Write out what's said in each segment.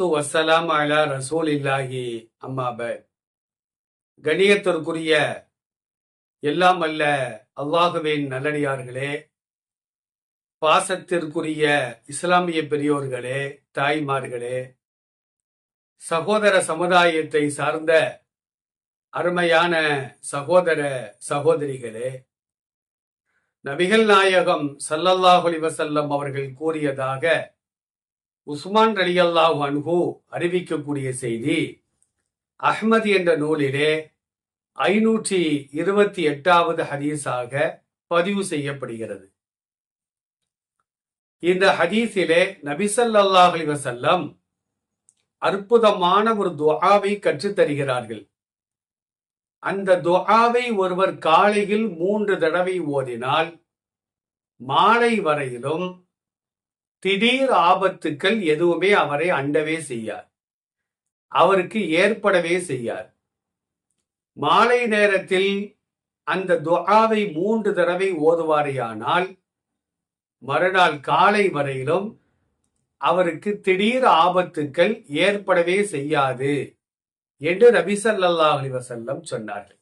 வசலாத்து வசலாம் அலா ரசூல் இல்லாஹி அம்மாப கணியத்திற்குரிய எல்லாம் அல்ல அல்லாஹுவின் நல்லடியார்களே. பாசத்திற்குரிய இஸ்லாமிய பெரியோர்களே தாய்மார்களே. சகோதர சமுதாயத்தை சார்ந்த அருமையான சகோதர சகோதரிகளே. நபிகள் நாயகம் சல்லல்லாஹு வசல்லம் அவர்கள் கூறியதாக உஸ்மான் ரலியல்லாஹு அன்ஹு அறிவிக்கக்கூடிய செய்தி அஹ்மத் என்ற நூலிலே ஐநூற்றி இருபத்தி எட்டாவது ஹதீஸாக பதிவு செய்யப்படுகிறது. இந்த ஹதீஸிலே நபிசல்லாஹ் வசல்லம் அற்புதமான ஒரு துஆவை கற்றுத் தருகிறார்கள். அந்த துஆவை ஒருவர் காலையில் மூன்று தடவை ஓதினால் மாலை வரையிலும் திடீர் ஆபத்துக்கள் எதுவுமே அவரை அண்டவே செய்யார் அவருக்கு ஏற்படவே செய்யார் மாலை நேரத்தில் அந்த துஆவை மூன்று தடவை ஓதுவாரேயானால் மறுநாள் காலை வரையிலும் அவருக்கு திடீர் ஆபத்துக்கள் ஏற்படவே செய்யாது என்று நபி அலிவசல்லம் சொன்னார்கள்.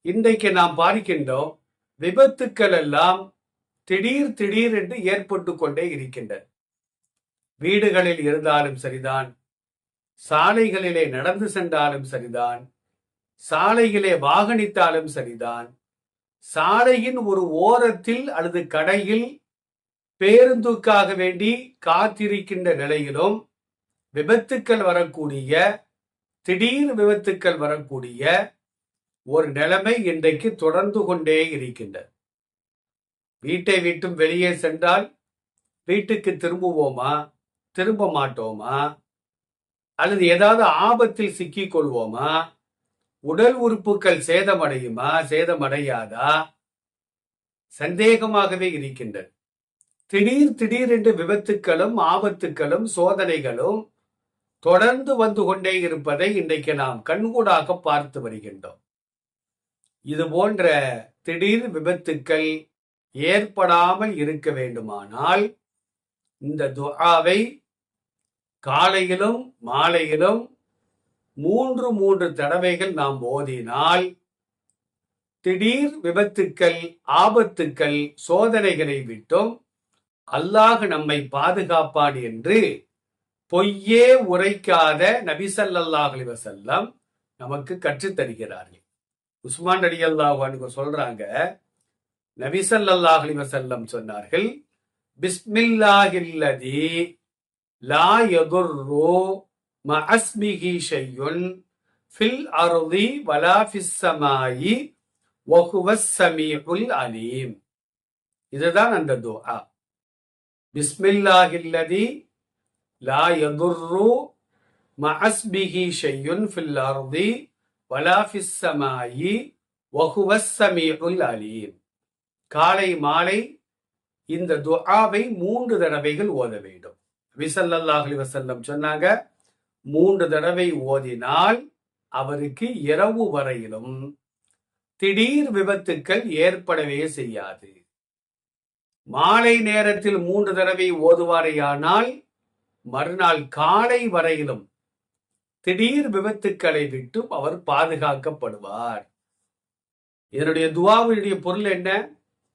இன்றைக்கு நாம் பார்க்கின்றோம் விபத்துக்கள் எல்லாம் திடீர் திடீர் என்று ஏற்பட்டு கொண்டே இருக்கின்றன. வீடுகளில் இருந்தாலும் சரிதான். சாலைகளிலே நடந்து சென்றாலும் சரிதான். சாலையிலே வாகனித்தாலும் சரிதான். சாலையின் ஒரு ஓரத்தில் அல்லது கடையில் பேருந்துக்காக வேண்டி காத்திருக்கின்ற நிலையிலும் விபத்துக்கள் வரக்கூடிய திடீர் விபத்துக்கள் வரக்கூடிய ஒரு நிலைமை இன்றைக்கு தொடர்ந்து கொண்டே இருக்கின்றது. வீட்டை விட்டும் வெளியே சென்றால் வீட்டுக்கு திரும்புவோமா? திரும்ப மாட்டோமா அல்லது ஏதாவது ஆபத்தில் சிக்கிக் கொள்வோமா உடல் உறுப்புகள் சேதமடையுமா? சேதமடையாதா? சந்தேகமாகவே இருக்கின்றது. திடீர் திடீர் என்று விபத்துக்களும் ஆபத்துக்களும் சோதனைகளும் தொடர்ந்து வந்து கொண்டே இருப்பதை இன்றைக்கு நாம் கண்கூடாக பார்த்து வருகின்றோம். இது போன்ற திடீர் விபத்துக்கள் ஏற்படாமல் இருக்க வேண்டுமானால் இந்த துஆவை காலையிலும் மாலையிலும் மூன்று மூன்று தடவைகள் நாம் ஓதினால் திடீர் விபத்துக்கள் ஆபத்துக்கள் சோதனைகளை விட்டும் அல்லாஹ் நம்மை பாதுகாப்பான் என்று பொய்யே உரைக்காத நபிசல்லாஹ் வசல்லம் நமக்கு கற்றுத்தருகிறார்கள். உஸ்மான் அலி அல்லாஹ் சொல்றாங்க நபிசல்லாஹ் அலைஹி வஸல்லம் சொன்னார்கள் பிஸ்மில்லாஹில்லதி லா யதுர்ரு மஅஸ்மிஹி ஷையுன் ஃபில் அர்தி வலா ஃபிஸ் ஸமாயி வஹுவஸ் ஸமீஉல் அலீம். இதுதான் அந்த துஆ. பிஸ்மில்லாஹில்லதி லா யதுர்ரு மஅஸ்மிஹி ஷையுன் ஃபில் அர்தி வலா ஃபிஸ் ஸமாயி வஹுவஸ் ஸமீஉல் அலீம். காலை மாலை இந்த துஆவை மூன்று தடவைகள் ஓத வேண்டும். விசல்லல்லாஹு வசல்லம் சொன்னாங்க மூன்று தடவை ஓதினால் அவருக்கு இரவு வரையிலும் திடீர் விபத்துக்கள் ஏற்படவே செய்யாது. மாலை நேரத்தில் மூன்று தடவை ஓதுவாரையானால் மறுநாள் காலை வரையிலும் திடீர் விபத்துக்களை விட்டும் அவர் பாதுகாக்கப்படுவார். இதனுடைய துவாவினுடைய பொருள் என்ன?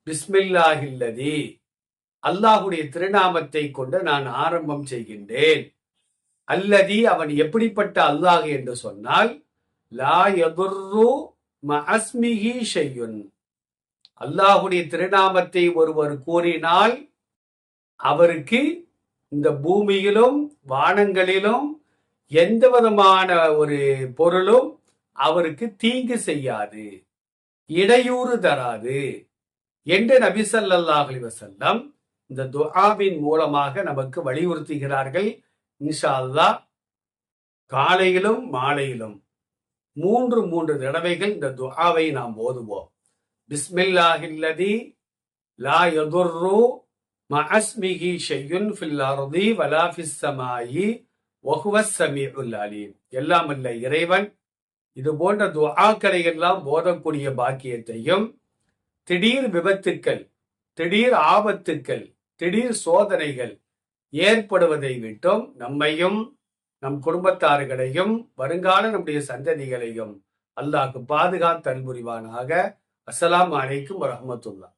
பிஸ்மில்லாஹில்லதி. அல்லாஹுடைய திருநாமத்தை கொண்டு நான் ஆரம்பம் செய்கின்றேன். அல்லதி அவன் எப்படிப்பட்ட அல்லாஹ் என்று சொன்னால் லா எதுர்ரு மஅஸ்மிஹி செய்யுன் அல்லாஹுடைய திருநாமத்தை ஒருவர் கூறினால் அவருக்கு இந்த பூமியிலும் வானங்களிலும் எந்த விதமான ஒரு பொருளும் அவருக்கு தீங்கு செய்யாது. இடையூறு தராது. என்று நபி ஸல்லல்லாஹு அலைஹி இந்த துஆவின் மூலமாக நமக்கு வலியுறுத்துகிறார்கள். இன்ஷா அல்லாஹ் காலையிலும் மாலையிலும் மூன்று மூன்று தடவைகள் இந்த துஆவை நாம் ஓதுவோம். பிஸ்மில்லாஹில்லதி லா யதுர்ரு மஅஸ்மிஹி ஷையுன் ஃபில் அர்தி வலா ஃபிஸ் ஸமாயி வஹுவஸ் அலீம். எல்லாம் அல்ல இறைவன் இது போன்ற துஆக்களை எல்லாம் போதக்கூடிய பாக்கியத்தையும் திடீர் விபத்துக்கள் திடீர் ஆபத்துக்கள் திடீர் சோதனைகள் ஏற்படுவதை விட்டும் நம்மையும் நம் குடும்பத்தார்களையும் வருங்கால நம்முடைய சந்ததிகளையும் அல்லாஹ்க்கு பாதுகாத்தல் புரிவானாக அஸ்லாம் அலைக்கும் வரமத்துல்லா